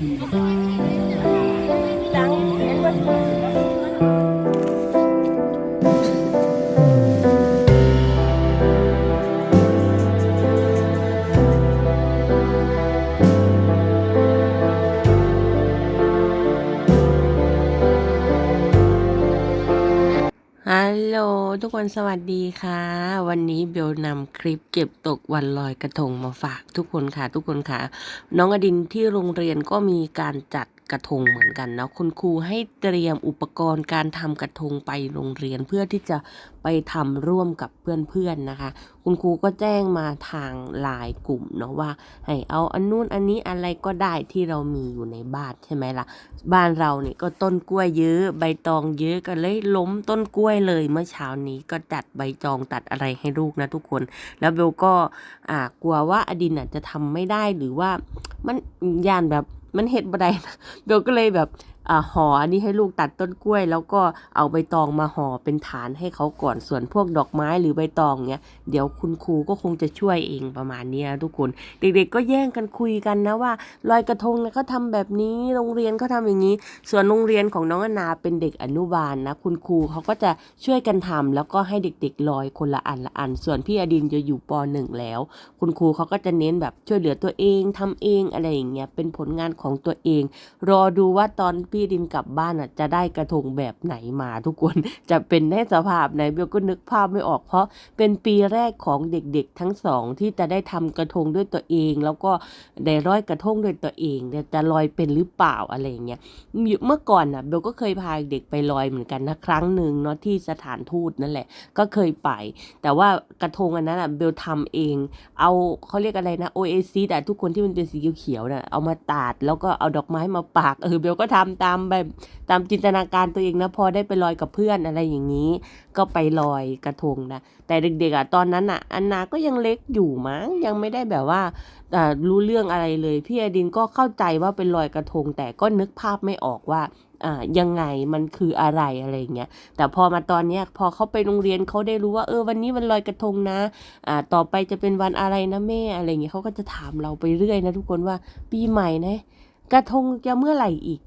ทุกคนสวัสดีค่ะ วันนี้เบลนำคลิปเก็บตกวันลอยกระทงมาฝากทุกคนค่ะทุกคนค่ะ น้องอดินที่โรงเรียนก็มีการจัด กระทงเหมือนกันนะคุณครูให้เตรียมอุปกรณ์การทำกระทงไปโรงเรียนเพื่อที่จะไปทำร่วมกับเพื่อนๆนะคะ คุณครูก็แจ้งมาทางไลน์กลุ่มเนาะว่า ให้เอาอันนู้นอันนี้อะไรก็ได้ที่เรามีอยู่ในบ้านใช่ไหมล่ะ บ้านเราเนี่ยก็ต้นกล้วยเยอะใบตองเยอะก็เลยล้มต้นกล้วยเลยเมื่อเช้านี้ก็จัดใบจองตัดอะไรให้ลูกนะทุกคน แล้วเบลก็อ่ากลัวว่าอดินอะจะทำไม่ได้หรือว่ามันยานแบบ มันเห็ดบไดนะเบลก็เลยแบบ ห่ออันนี้ให้ลูกตัดต้นกล้วย แล้วก็เอาใบตองมาห่อเป็นฐานให้เขาก่อนส่วนพวกดอกไม้หรือใบตองเนี้ยเดี๋ยวคุณครูก็คงจะช่วยเองประมาณนี้ยทุกคน เด็กๆก็แย่งกันคุยกันนะว่าลอยกระทงเนี่ยเขาทำแบบนี้โรงเรียนเขาทำอย่างนี้ ส่วนโรงเรียนของน้องอนาเป็นเด็กอนุบาลนะคุณครูเขาก็จะช่วยกันทำแล้วก็ให้เด็กๆลอยคนละอันละอัน ส่วนพี่อดินจะอยู่ปหนึ่งแล้ว คุณครูเขาก็จะเน้นแบบช่วยเหลือตัวเองทำเองอะไรอย่างเงี้ยเป็นผลงานของตัวเอง รอดูว่าตอนพี่อดินกลับบ้านอะจะได้กระทงแบบไหนมาทุกคน จะเป็นในสภาพไหนเบลก็นึกภาพไม่ออก เพราะเป็นปีแรกของเด็กๆทั้งสองที่จะได้ทำกระทงด้วยตัวเอง แล้วก็ได้ร้อยกระทงด้วยตัวเองเนี่ยจะลอยเป็นหรือเปล่าอะไรอย่างเงี้ยเมื่อก่อนน่ะเบลก็เคยพาเด็กไปลอยเหมือนกันนะครั้งหนึ่งเนาะที่สถานทูตนั่นแหละ ก็เคยไป แต่ว่ากระทงอันนั้นอะเบลทำเอง เอาเขาเรียกอะไรนะโอเอซีแต่ทุกคนที่มันเป็นสีเขียวๆน่ะเอามาตัดแล้วก็เอาดอกไม้มาปักเออเบลก็ทำตาามแบบตามจินตนาการตัวเองนะพอได้ไปลอยกับเพื่อนอะไรอย่างนี้ ก็ไปลอยกระทงนะแต่เด็กๆอะตอนนั้นอะอันนาก็ยังเล็กอยู่มั้งยังไม่ได้แบบว่ารู้เรื่องอะไรเลย พี่อดินก็เข้าใจว่าเป็นลอยกระทง แต่ก็นึกภาพไม่ออกว่าอ่ายังไงมันคืออะไรอะไรเงี้ยแต่พอมาตอนเนี้ยพอเขาไปโรงเรียนเขาได้รู้ว่าเออวันนี้วันลอยกระทงนะอ่าต่อไปจะเป็นวันอะไรนะแม่อะไรเงี้ยเขาก็จะถามเราไปเรื่อยนะทุกคนว่าปีใหม่นะกระทงจะเมื่อไหร่อีก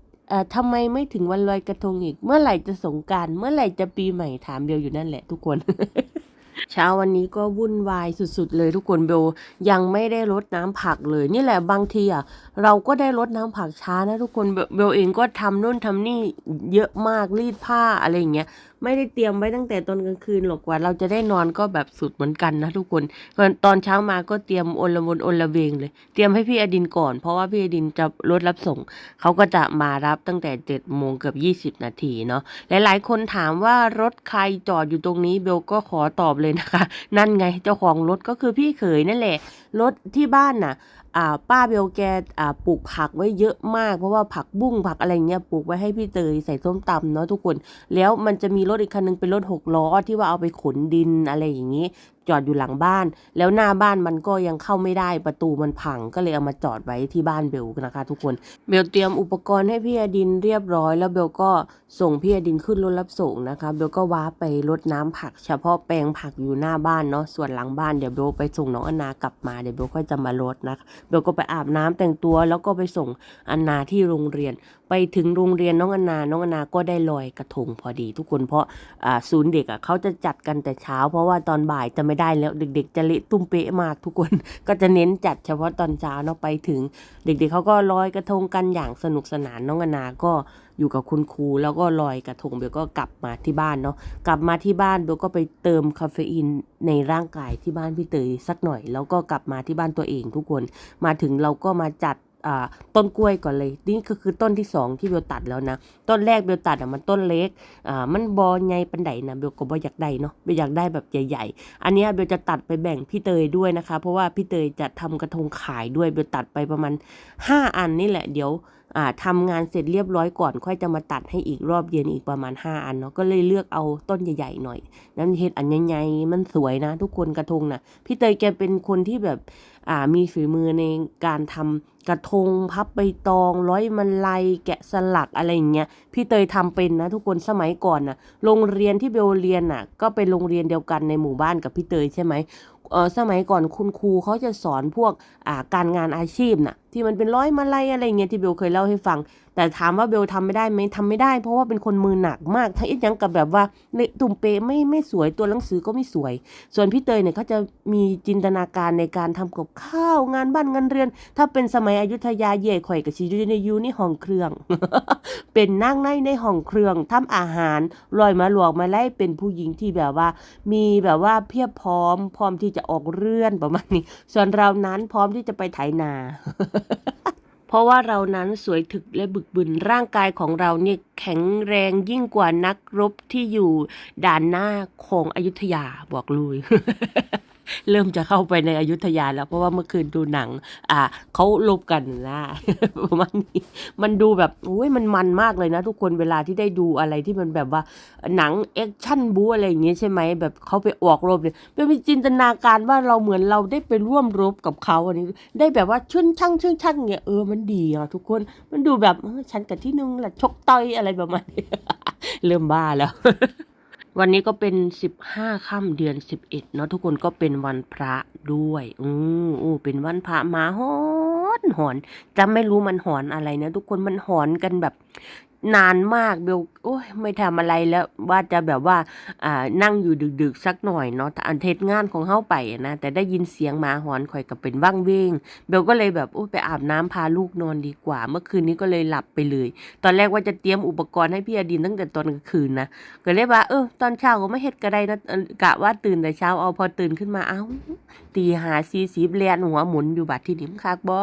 ทำไมไม่ถึงวันลอยกระทงอีก เมื่อไหร่จะสงการเมื่อไหร่จะปีใหม่ถามเบลอยู่นั่นแหละทุกคน เช้าวันนี้ก็วุ่นวายสุดๆเลยทุกคนเบลยังไม่ได้รดน้ำผักเลย นี่แหละบางทีอะเราก็ได้รดน้ำผักช้านะทุกคนเบลเบลเองก็ทำนู่นทำนี่เยอะมากรีดผ้าอะไรอย่างเงี้ย ไม่ได้เตรียมไว้ตั้งแต่ตอนกลางคืนหรอกว่า เราจะได้นอนก็แบบสุดเหมือนกันนะทุกคนตอนเช้ามาก็เตรียมโอนละวนโอนละเวงเลย เตรียมให้พี่อดินก่อน เพราะว่าพี่อดินจะรถรับส่ง เขาก็จะมารับตั้งแต่เจ็ดโมงเกือบยี่สิบนาทีเนาะหลาย ๆ คนถามว่ารถใครจอดอยู่ตรงนี้เบลก็ขอตอบเลยนะคะ นั่นไงเจ้าของรถก็คือพี่เขยนั่นแหละรถที่บ้านน่ะ ป้าเบลแกปลูกผักไว้เยอะมาก เพราะว่าผักบุ้งผักอะไรเงี้ยปลูกไว้ให้พี่เตยใส่ส้มตำเนาะทุกคน แล้วมันจะมีรถอีกคันนึงเป็นรถหกล้อที่ว่าเอาไปขนดินอะไรอย่างนี้ จอดอยู่หลังบ้าน แล้วหน้าบ้านมันก็ยังเข้าไม่ได้ประตูมันพังก็เลยเอามาจอดไว้ที่บ้านเบลนะคะ ทุกคนเบลเตรียมอุปกรณ์ให้พี่อดินเรียบร้อย แล้วเบลก็ส่งพี่อดินขึ้นรถรับส่งนะคะเบลก็ว้าไปรดน้ำผัก เฉพาะแปลงผักอยู่หน้าบ้านเนาะส่วนหลังบ้านเดี๋ยวเบลไปส่งน้องอนากลับมาเดี๋ยวเบลก็จะมารดนะะเบลก็ไปอาบน้ำแต่งตัว แล้วก็ไปส่งอนนาที่โรงเรียน ไปถึงโรงเรียนน้องอนา น้องอนาก็ได้ลอยกระทงพอดี ทุกคนเพราะศูนย์เด็กอะเขาจะจัดกันแต่เช้า เพราะว่าตอนบ่ายจะไม่ได้แล้ว เด็ก ๆ จะเละตุ้มเป๊ะมากทุกคน ก็จะเน้นจัดเฉพาะตอนเช้าเนาะไปถึง เด็ก ๆเขาก็ลอยกระทงกันอย่างสนุกสนานน้องอนาก็อยู่กับคุณครูแล้วก็ลอยกระทงเบลก็กลับมาที่บ้านเนาะกลับมาที่บ้านเบลก็ไปเติมคาเฟอีนในร่างกายที่บ้านพี่เตยสักหน่อย แล้วก็กลับมาที่บ้านตัวเองทุกคน มาถึงเราก็มาจัด ต้นกล้วยก่อนเลย นี่ก็คือต้นที่สองที่เบลตัดแล้วนะ ต้นแรกเบลตัดอะมันต้นเล็กอ่ามันบอใหญ่ปันไดนะเบลก็บ่อยากได้เนาะเบลอยากได้แบบใหญ่ ๆ อันนี้เบลจะตัดไปแบ่งพี่เตยด้วยนะคะ เพราะว่าพี่เตยจะทำกระทงขายด้วยเบลตัดไปประมาณ 5 อันนี่แหละเดี๋ยวอ่าทำงานเสร็จเรียบร้อยก่อนค่อยจะมาตัดให้อีกรอบเย็นอีกประมาณ 5 อันเนาะก็เลยเลือกเอาต้นใหญ่ๆหน่อยนั้นเฮ็ดอันใหญ่ๆมันสวยนะ ทุกคนกระทงนะพี่เตยแกเป็นคนที่แบบ มีฝีมือในการทำกระทงพับใบตอง ร้อยมันลายแกะสลักอะไรอย่างเงี้ยพี่เตยทำเป็นนะทุกคนสมัยก่อนนะโรงเรียนที่เบลเรียนน่ะ ก็เป็นโรงเรียนเดียวกันในหมู่บ้านกับพี่เตยใช่ไหมเออสมัยก่อนคุณครูเขาจะสอนพวกอ่าการงานอาชีพน่ะที่มันเป็นร้อยมาลัยอะไรเงี้ยที่เบลเคยเล่าให้ฟัง แต่ถามว่าเบลทำไม่ได้ไหมทำไม่ได้ เพราะว่าเป็นคนมือหนักมากถ้าอีกย่างกับแบบว่าเละตุ่มเปไม่ไม่สวยตัวหนังสือก็ไม่สวย ส่วนพี่เตยเนี่ยเขาจะมีจินตนาการในการทำกับข้าวงานบ้านงานเรือน ถ้าเป็นสมัยอยุธยาเย่ข่อยกับชีอยู่ในยูนี่ห้องเครื่อง เป็นนั่งในในห้องเครื่องทำอาหารลอยมาหลวกมาไล่เป็นผู้หญิงที่แบบว่า มีแบบว่าเพียบพร้อมพร้อมที่จะออกเรือนประมาณนี้ ส่วนเรานั้นพร้อมที่จะไปไถนา เพราะว่าเรานั้นสวยถึกและบึกบึนร่างกายของเราเนี่ยแข็งแรงยิ่งกว่านักรบที่อยู่ด่านหน้าของอยุธยาบอกลุย เริ่มจะเข้าไปในอยุธยาแล้วเพราะว่าเมื่อคืนดูหนัง อ่าเขาลบกันนะประมาณนี้มันดูแบบโอ้ยมันมันมากเลยนะ ทุกคนเวลาที่ได้ดูอะไรที่มันแบบว่าหนังแอคชั่นบูอะไรอย่างเงี้ยใช่ไหมแบบเขาไปออกรบเนี่ยเป็นมีจินตนาการว่าเราเหมือนเราได้ไปร่วมรบกับเขาอันนี้ ได้แบบว่าชึ่นช่างชึ่นช่างเงี้ยเออมันดีอะทุกคนมันดูแบบฉันกับที่นึงแหละชกต่อยอะไรประมาณนี้เริ่มบ้าแล้ว วันนี้ก็เป็นสิบห้าค่ำเดือนสิบเอ็ดเนาะทุกคนก็เป็นวันพระด้วยอืออู้เป็นวันพระหมาหอนหอนจำไม่รู้มันหอนอะไรนะทุกคนมันหอนกันแบบ นานมากเบลโอ้ยไม่ทำอะไรแล้วว่าจะแบบว่าอ่านั่งอยู่ดึกๆสักหน่อยเนาะแต่อันเทศงานของเฮาไปนะแต่ได้ยินเสียงหมาหอนข่อยกับเป็นว่างเวงเบลก็เลยแบบโอ้ยไปอาบน้ำพาลูกนอนดีกว่า เมื่อคืนนี้ก็เลยหลับไปเลย ตอนแรกว่าจะเตรียมอุปกรณ์ให้พี่อดินตั้งแต่ตอนกลางคืนนะก็เลยว่าเออตอนเช้าก็ไม่เฮ็ดก็ได้นะกะว่าตื่นแต่เช้าเอาพอตื่นขึ้นมาเอ้าตีหาซีสีเลียนหัวหมุนอยู่บัดที่นิ่มคักบ่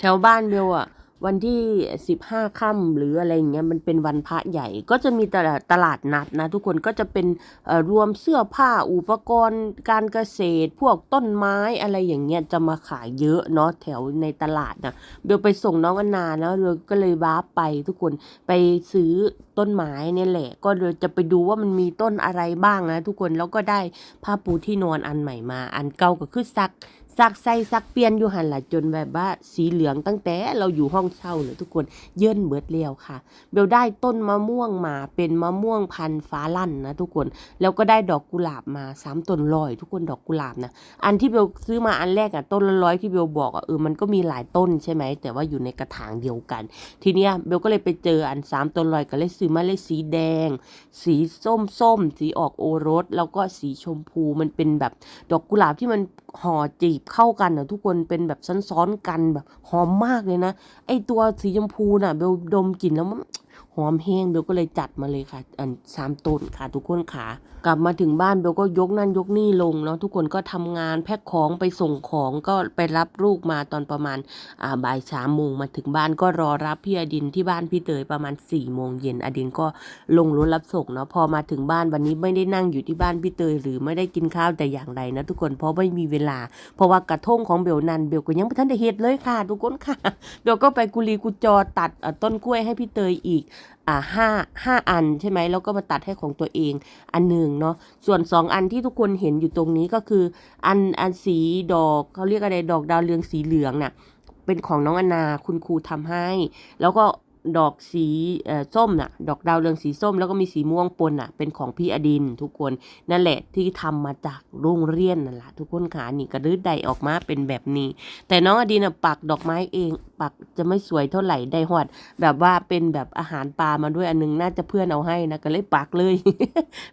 แถวบ้านเบลอะ วันที่สิบห้าค่ำหรืออะไรอย่างเงี้ยมันเป็นวันพระใหญ่ ก็จะมีตลาดตลาดนัดนะทุกคนก็จะเป็นรวมเสื้อผ้าอุปกรณ์ การเกษตรพวกต้นไม้อะไรอย่างเงี้ยจะมาขายเยอะเนาะแถวในตลาดนะเบลไปส่งน้องอนาแล้วเบลก็เลยว้าไปทุกคนไปซื้อต้นไม้เนี่ยแหละ ก็เลยจะไปดูว่ามันมีต้นอะไรบ้างนะทุกคนแล้วก็ได้ผ้าปูที่นอนอันใหม่มา อันเก่าก็คือซัก ซักใส่ซักเปลี่ยนอยู่หันละจนแบบว่าสีเหลืองตั้งแต่เราอยู่ห้องเช่าเลยทุกคนเยื่นเบิดเลี้ยวค่ะ เบลได้ต้นมะม่วงมาเป็นมะม่วงพันฟ้าลั่นนะทุกคนแล้วก็ได้ดอกกุหลาบมาสามต้นลอย ทุกคนดอกกุหลาบนะอันที่เบลซื้อมาอันแรกอะต้นละร้อยที่เบลบอกอะเออมันก็มีหลายต้นใช่ไหมแต่ว่าอยู่ในกระถางเดียวกัน ทีเนี้ยเบลก็เลยไปเจออันสามต้นลอยก็เลยซื้อมาเลยสีแดง สีส้มส้มสีออกโอรส แล้วก็สีชมพูมันเป็นแบบดอกกุหลาบที่มันห่อจีบเข้ากันนะทุกคนเป็นแบบซ้อนๆกันแบบหอมมากเลยนะ ไอตัวสีชมพูน่ะเบลดมกลิ่นแล้วมัน หอมแห้งเบลก็เลยจัดมาเลยค่ะอันสามต้นค่ะทุกคนค่ะ กลับมาถึงบ้านเบลก็ยกนั่นยกนี่ลงเนาะทุกคนก็ทำงานแพ็คของไปส่งของก็ไปรับลูกมาตอนประมาณอ่าบ่ายสามโมงมาถึงบ้านก็รอรับพี่อดินที่บ้านพี่เตยประมาณ4ี่โมงเย็นอดินก็ลงรถรับส่งเนาะพอมาถึงบ้านวันนี้ไม่ได้นั่งอยู่ที่บ้านพี่เตยหรือไม่ได้กินข้าวแต่อย่างใดนะทุกคนเพราะไม่มีเวลา เพราะว่ากระทงของเบลนันเบลก็ยังไม่ทันได้เฮ็ดเลยค่ะ ทุกคนค่ะเบลก็ไปกุลีกุจอตัดต้นกล้วยให้พี่เตยอีกอ่าห้าห้าอันใช่ไหมแล้วก็มาตัดให้ของตัวเองอันหนึ่งเนาะส่วนสองอันที่ทุกคนเห็นอยู่ตรงนี้ก็คือ อันอันสีดอกเขาเรียกอะไรดอกดาวเรืองสีเหลืองน่ะเป็นของน้องอนาคุณครูทำให้ แล้วก็ดอกสีเอ่อส้มน่ะ ดอกดาวเรืองสีส้ม แล้วก็มีสีม่วงปนน่ะ เป็นของพี่อดินทุกคนนั่นแหละที่ทำมาจากโรงเรียนนั่นแหละทุกคนขานี่กระดื้อใดออกมาเป็นแบบนี้ แต่น้องอดินน่ะปักดอกไม้เองปักจะไม่สวยเท่าไหร่ได้หอด แบบว่าเป็นแบบอาหารปลามาด้วยอันนึงน่าจะเพื่อนเอาให้นะก็เลยปักเลย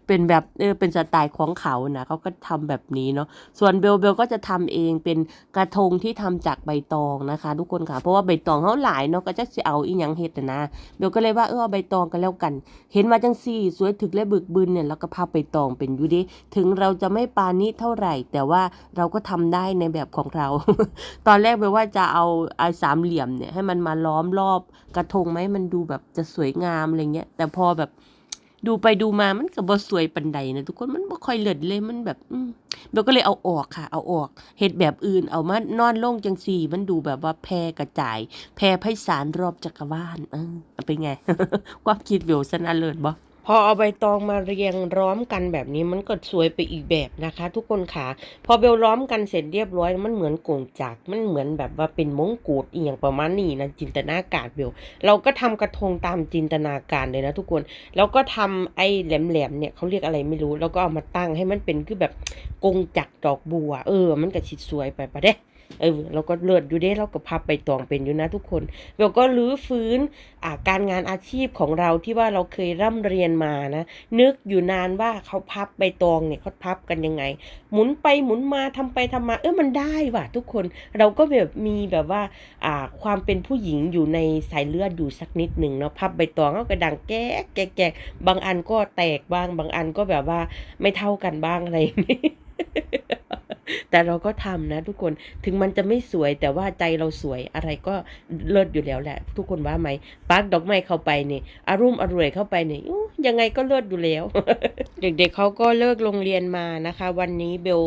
เป็นแบบเออเป็นสไตล์ของเขานะเขาก็ทำแบบนี้เนาะส่วนเบลเบลก็จะทำเองเป็นกระทงที่ทำจากใบตองนะคะ ทุกคนค่ะเพราะว่าใบตองเขาหลายเนาะก็จะสิเอาอีหยังเฮ็ดนะเบลก็เลยว่าเออเอาใบตองกันแล้วกัน เห็นว่าจังซี่สวยถึกและบึกบึนเนี่ยแล้วก็พับใบตองเป็นอยู่ดิถึงเราจะไม่ปานี้เท่าไหร่ แต่ว่าเราก็ทำได้ในแบบของเรา ตอนแรกเบลว่าจะเอาไอ้สามเหลี่ยมเนี่ยให้มันมาล้อมรอบกระทงไหมมันดูแบบจะสวยงามอะไรเงี้ยแต่พอแบบดูไปดูมามันก็บ่สวยปันใดนะทุกคนมันบ่ค่อยเลิศเลยมันแบบอืมเบลก็เลยเอาออกค่ะ เอาออกเฮ็ดแบบอื่นเอามานอนโล่งจังสี่ มันดูแบบว่าแพร่กระจาย แพร่ไพศาลรอบจักรวาลเออเป็นไง ความคิดเบลสนาเลิศบ่ พอเอาใบตองมาเรียงร้อมกันแบบนี้มันก็สวยไปอีกแบบนะคะ ทุกคนค่ะ พอเบลล้อมกันเสร็จเรียบร้อย มันเหมือนโกงจักมันเหมือนแบบว่าเป็นมงกุฎอีอย่างประมาณนี้นะจินตนาการเบลเราก็ทำกระทงตามจินตนาการเลยนะทุกคนแล้วก็ทำไอ้แหลมๆเนี่ยเขาเรียกอะไรไม่รู้ แล้วก็เอามาตั้งให้มันเป็นคือแบบกงจักดอกบัว เออ มันก็ชิดสวยไปปะเด้ เออเราก็เลิศอยู่เด้เราก็พับใบตองเป็นอยู่นะทุกคนเบลก็รื้อฟื้นาการงานอาชีพของเราที่ว่าเราเคยร่ำเรียนมานะนึกอยู่นานว่าเขาพับใบตองเนี่ยเขาพับกันยังไง หมุนไปหมุนมาทำไปทำมา เออมันได้ว่ะทุกคนเราก็แบบมีแบบว่าอ่าความเป็นผู้หญิงอยู่ในสายเลือดอยู่สักนิดหนึ่งเนาะพับใบตองก็กระดังแก๊กแก๊กแก๊กบางอันก็แตกบ้าง บางอันก็แบบว่าไม่เท่ากันบ้างอะไรอย่างนี้ แต่เราก็ทำนะทุกคนถึงมันจะไม่สวยแต่ว่าใจเราสวยอะไรก็เลิศอยู่แล้วแหละ ทุกคนว่าไหมปักดอกไม้เข้าไปเนี่ยอารุ่มอร่วยเข้าไปเนี่อู้ยังไงก็เลิศอยู่แล้ว เด็กๆเขาก็เลิกโรงเรียนมานะคะ วันนี้เบล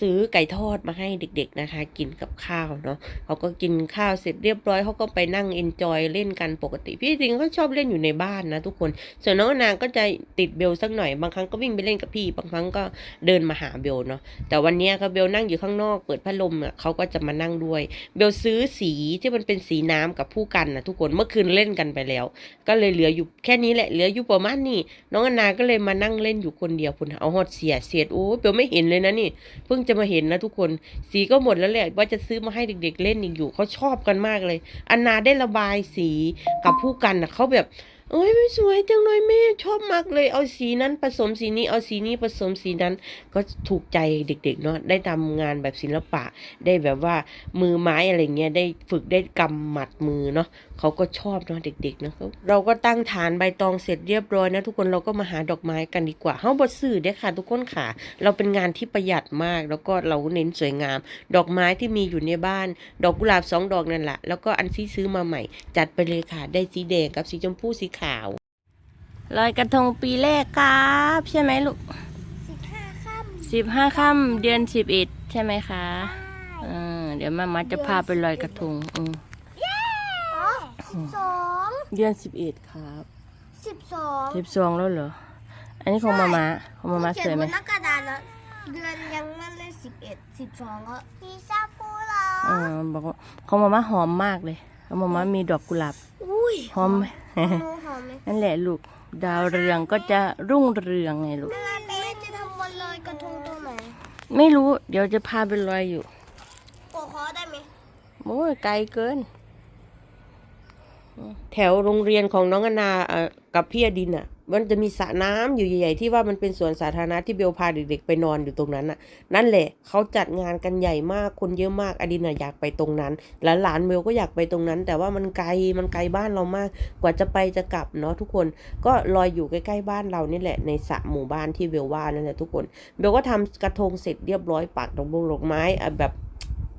ซื้อไก่ทอดมาให้เด็ก ๆนะคะ กินกับข้าวเนาะเขาก็กินข้าวเสร็จเรียบร้อยเขาก็ไปนั่งเอนจอยเล่นกันปกติ พี่จริงเขาชอบเล่นอยู่ในบ้านนะทุกคน ส่วนน้องนางก็จะติดเบลสักหน่อยบางครั้งก็วิ่งไปเล่นกับพี่ บางครั้งก็เดินมาหาเบลเนาะแต่วันนี้ก็เบลนั่งอยู่ข้างนอก เปิดพัดลมอะเขาก็จะมานั่งด้วย เบลซื้อสีที่มันเป็นสีน้ำกับผู้กันนะทุกคนเมื่อคืนเล่นกันไปแล้ว ก็เลยเหลืออยู่แค่นี้แหละเหลืออยู่ประมาณนี้น้องอนาก็เลยมานั่งเล่นอยู่คนเดียวคุณเอาหอดเสียเสียดโอ้เบลไม่เห็นเลยนะนี่ เพิ่งจะมาเห็นนะทุกคนสีก็หมดแล้วแหละว่าจะซื้อมาให้เด็ก ๆ เล่นอีกอยู่เขาชอบกันมากเลยอนนาได้ระบายสีกับผู้กันนะเขาแบบ โอ้ยไม่สวยจังเลยแม่ชอบมากเลย เอาสีนั้นผสมสีนี้เอาสีนี้ผสมสีนั้น ก็ถูกใจเด็กๆเนาะได้ทำงานแบบศิลปะ ได้แบบว่ามือไม้อะไรเงี้ยได้ฝึกได้กำหมัดมือเนาะ เขาก็ชอบเนาะเด็กๆเนาะเขาเราก็ตั้งฐานใบตองเสร็จเรียบร้อยนะทุกคนเราก็มาหาดอกไม้กันดีกว่าเฮาบ่ซื้อเด้อค่ะ ทุกคนค่ะ เราเป็นงานที่ประหยัดมาก แล้วก็เราเน้นสวยงาม ดอกไม้ที่มีอยู่ในบ้าน ดอกกุหลาบสองดอกนั่นแหละแล้วก็อันที่ซื้อมาใหม่ จัดไปเลยค่ะ ได้สีแดงกับสีชมพูสีขาวลอยกระทงปีแรกครับ ใช่ไหมลูกสิบห้าค่ำสิบห้าค่ำเดือนสิบเอ็ดใช่ไหมคะได้เออเดี๋ยวมามาจะพาไปลอยกระทงอืมอ๋อ สิบสองเดือนสิบเอ็ดครับสิบสองสิบสองแล้วเหรอ อันนี้ของมามาของมามาสวยไหมเขีนบนหน้ากระดานแล้วเดือนยังไม่เลยสิบเอ็ดสิบสองก็พี่ชาพูเหรอเออบอกว่าของมามาหอมมากเลยของมามามีดอกกุหลาบอุ้ยหอมไหมหนูหอมไหมนั่นแหละลูกดาวเรืองก็จะรุ่งเรืองไงลูกแม่แม่จะทำวันลอยกระทงตัวไหนไม่รู้เดี๋ยวจะพาไปลอยอยู่โกคอได้ไหมโอ้ยไกลเกิน แถวโรงเรียนของน้องอนาเอ่อกับพี่อดินอะ มันจะมีสระน้ำอยู่ใหญ่ ๆ ที่ว่ามันเป็นสวนสาธารณะที่เบลพาเด็กๆไปนอนอยู่ตรงนั้นอะ นั่นแหละเขาจัดงานกันใหญ่มากคนเยอะมากอดินอะอยากไปตรงนั้น แล้วหลานเบลก็อยากไปตรงนั้น แต่ว่ามันไกลมันไกลบ้านเรามาก กว่าจะไปจะกลับเนาะทุกคนก็ลอยอยู่ใกล้ๆบ้านเรานี่แหละในสระหมู่บ้านที่เบลว่านั่นแหละทุกคนเบลก็ทำกระทงเสร็จเรียบร้อยปักดอกบงดอกไม้อะแบบ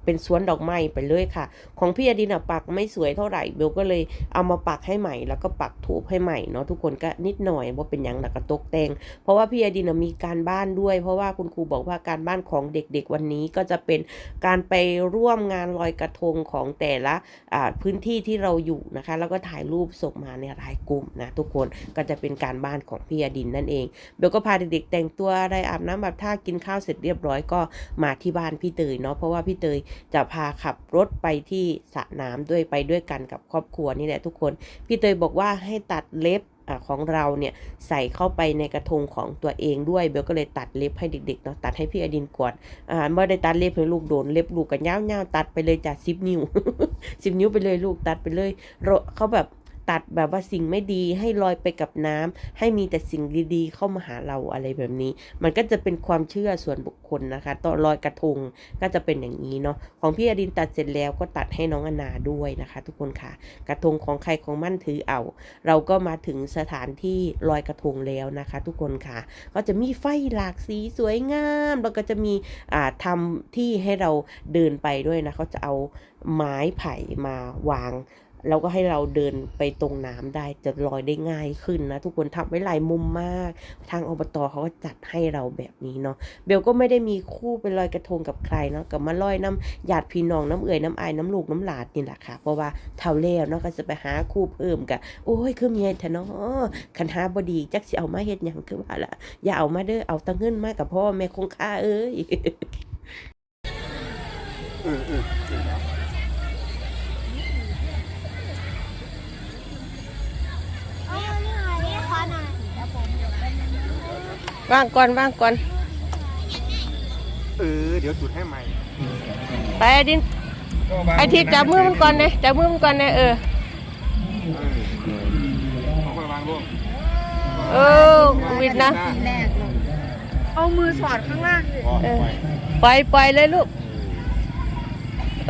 เป็นสวนดอกไม้ไปเลยค่ะ ของพี่อดินะปักไม่สวยเท่าไหร่เบลก็เลยเอามาปักให้ใหม่ แล้วก็ปักถูปให้ใหม่เนาะทุกคนก็นิดหน่อยว่าเป็นอย่างหนักกระตกแต่งเพราะว่าพี่อดินะมีการบ้านด้วย เพราะว่าคุณครูบอกว่าการบ้านของเด็กๆวันนี้ก็จะเป็นการไปร่วมงานลอยกระทงของแต่ละพื้นที่ที่เราอยู่นะคะ แล้วก็ถ่ายรูปส่งมาในรายกลุ่มนะทุกคนก็จะเป็นการบ้านของพี่อดินนั่นเองเบลก็พาเด็กๆแต่งตัวได้อาบน้ำอาบท่ากินข้าวเสร็จเรียบร้อยก็มาที่บ้านพี่เตยเนาะเพราะว่าพี่เตยจะพาขับรถไปที่สระน้ำด้วยไปด้วยกันกับครอบครัวนี่แหละทุกคน พี่เตยบอกว่าให้ตัดเล็บอของเราเนี่ยใส่เข้าไปในกระทงของตัวเองด้วยเบลก็เลยตัดเล็บให้เด็กๆเนาะตัดให้พี่อดินกวดอ่าเมื่อได้ตัดเล็บให้ลูกโดนเล็บลูกกันยาวๆตัดไปเลยจากสิบนิ้วสิบนิ้วไปเลยลูกตัดไปเลยราเขาแบบ ตัดแบบว่าสิ่งไม่ดีให้ลอยไปกับน้ำให้มีแต่สิ่งดีๆ เข้ามาหาเราอะไรแบบนี้ มันก็จะเป็นความเชื่อส่วนบุคคลนะคะตอนลอยกระทงก็จะเป็นอย่างนี้เนาะของพี่อดินตัดเสร็จแล้วก็ตัดให้น้องอนาด้วยนะคะ ทุกคนค่ะ กระทงของใครของมั่นถือเอา เราก็มาถึงสถานที่ลอยกระทงแล้วนะคะ ทุกคนค่ะ ก็จะมีไฟหลากสีสวยงามแล้วก็จะมีอ่าทำที่ให้เราเดินไปด้วยนะเขาจะเอาไม้ไผ่มาวาง แล้วก็ให้เราเดินไปตรงน้ำได้จะลอยได้ง่ายขึ้นนะ ทุกคนทำไว้หลายมุมมาก ทางอบตเขาก็จัดให้เราแบบนี้เนาะเบลก็ไม่ได้มีคู่ไปลอยกระทงกับใครเนาะกับมาลอยน้ำญาติพี่น้องน้ำเอื่อยน้ำอายน้ำลูกน้ำหลานนี่แหละค่ะ เพราะว่าเท่าแล้วเนาะก็จะไปหาคู่เพิ่มกะโอ้ยคือเมียท้เนาะคันหาบดีจักสิเอามาเฮ็ดหยังคือว่าล่ะอย่าเอามาเด้อเอาตังเงินมากับพ่อแม่คงค่าเอ้ยออเออ ว่างก่อนว่างก่อน เออ เดี๋ยวจุดให้ใหม่ ไปไอ้ดิน ไอ้ทิศจับมือมันก่อนเลยจับมือมันก่อนเลยเออ เออเอาไปวางร่วมเออวิดนะแรกลงเอามือสอดข้างล่างสิพอเออปล่อยปล่อยปล่อยเลยลูก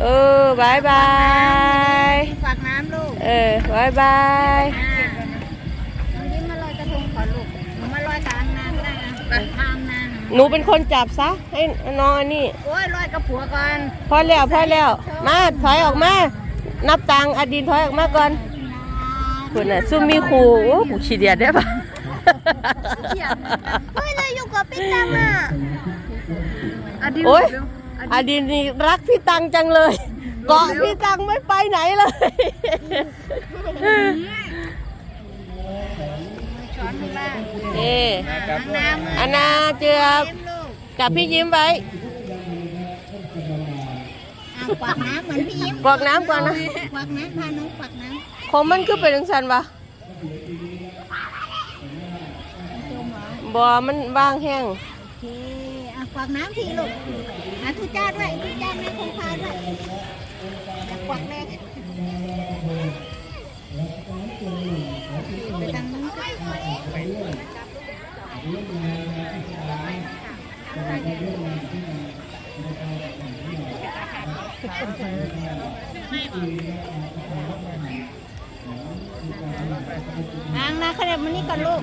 เออบายบาย ฝากน้ำลูก เออบายบาย อ่าวันนี้มาลอยกระทงขอลูกหนูมาลอยกลางน้ำได้นะไปทางน้ หนูเป็นคนจับซะ ให้น้องอันนี้ำโอ้ยลอยกับผัวก่อนพอแล้วพอแล้ว มาถอยออกมา นับตังค์อดีนถอยออกมาก่อนคุณน่ะซุมมีครูโอ้ผูขี้เดียดได้ปะเฮ้ยเราอยู่กับพี่ตังอะโอ้ยอดีนนี่รักพี่ตังจังเลย เกาะพี่ตังไม่ไปไหนเลย ช้อนข้างล่างนี่ล้างน้ำอันนาเจือบเต็มลูกกับพี่ยิ้มไว้เอากวักน้ำเหมือนพี่ยิ้มกรอกน้ำก่อนนะกวักน้ำพาน้องกวักน้ของมันคือเป็นจังสันปะำจมเหรอบ่มันบางแห้งโอเคเอากวักน้ำทีลูกอาทุจ้าด้วยทุจ้าแม่คงพาด้วยจะกวักแม่ ไปทางนู้นก็นางนะขยับมานี่ก่อนลูก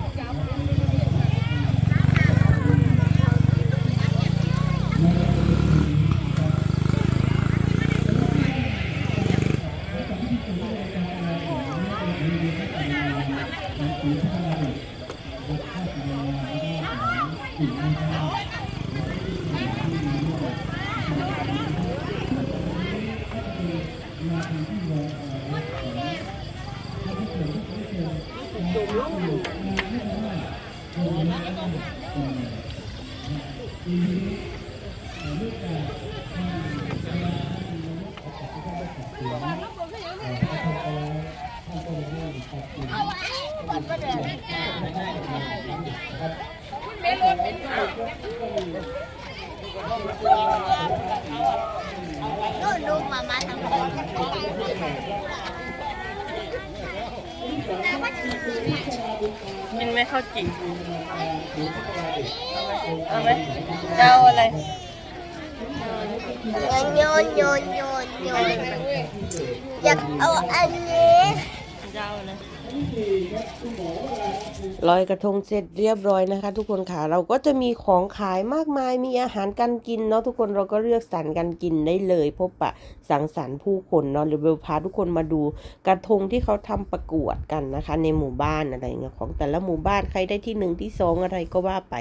ตังเห็นบ่สิบหกโน่นดูมามาทำอะไรกินไหมข้าวจี่เอาไหมจะเอาอะไร โยนโยนโยนโยนอยากเอาอันนี้รลอยกระทงเสร็จเรียบร้อยนะคะ ทุกคนค่ะเราก็จะมีของขายมากมายมีอาหารการกินเนาะทุกคนเราก็เลือกสรรกันกินได้เลย พบปะสังสรรค์ผู้คนเนาะหรือเบลพาทุกคนมาดูกระทงที่เขาทำประกวดกันนะคะ ในหมู่บ้านอะไรเงี้ยของแต่ละหมู่บ้านใครได้ที่หนึ่งที่สองอะไรก็ว่าไป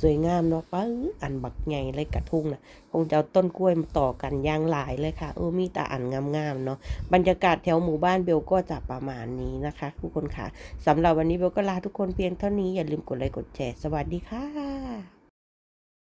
สวยงามเนาะป้าอันบักใหญ่เลยกระทงนะคงจะเอาต้นกล้วยมาต่อกันยางหลายเลยค่ะ เออมีตาอันงามๆเนาะบรรยากาศแถวหมู่บ้านเบลก็จะประมาณนี้นะคะ ทุกคนค่ะสำหรับวันนี้เบลก็ลาทุกคนเพียงเท่านี้อย่าลืมกดไลค์กดแชร์สวัสดีค่ะ